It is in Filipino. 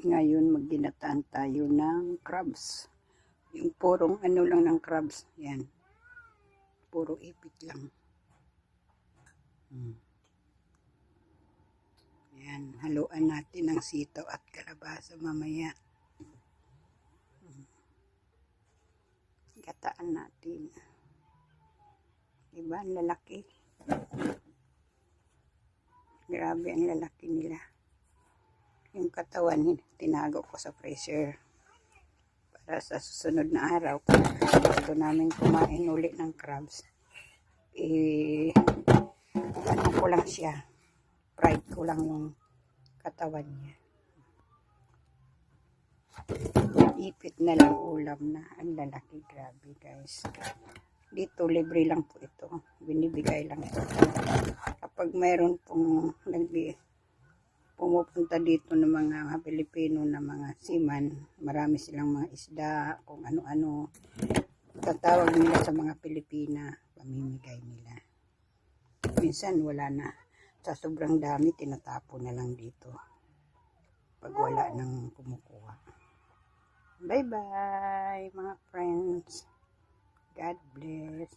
Ngayon magginataan tayo ng crabs. Yung purong ano lang ng crabs. Yan. Puro ipit lang. Hmm. Yan. Haluan natin ng sitaw at kalabasa mamaya. Hmm. Natin. Diba? Ang lalaki. Grabe ang lalaki nila. Yung katawan, tinago ko sa freezer. Para sa susunod na araw, gusto namin kumain uli ng crabs, eh, ano ko lang siya. Fried ko lang yung katawan niya. Ipit na lang ulam na. Ang lalaki, grabe guys. Dito, libre lang po ito. Binibigay lang ito. Kapag mayroon pong nagbi pumupunta dito ng mga Pilipino na mga seaman, marami silang mga isda, kung ano-ano. Tatawag nila sa mga Pilipina, pamimigay nila. Minsan wala na. Sa sobrang dami, tinatapo na lang dito. Pag wala nang kumukuha. Bye-bye, mga friends. God bless.